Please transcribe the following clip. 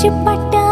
చిప్పట్టా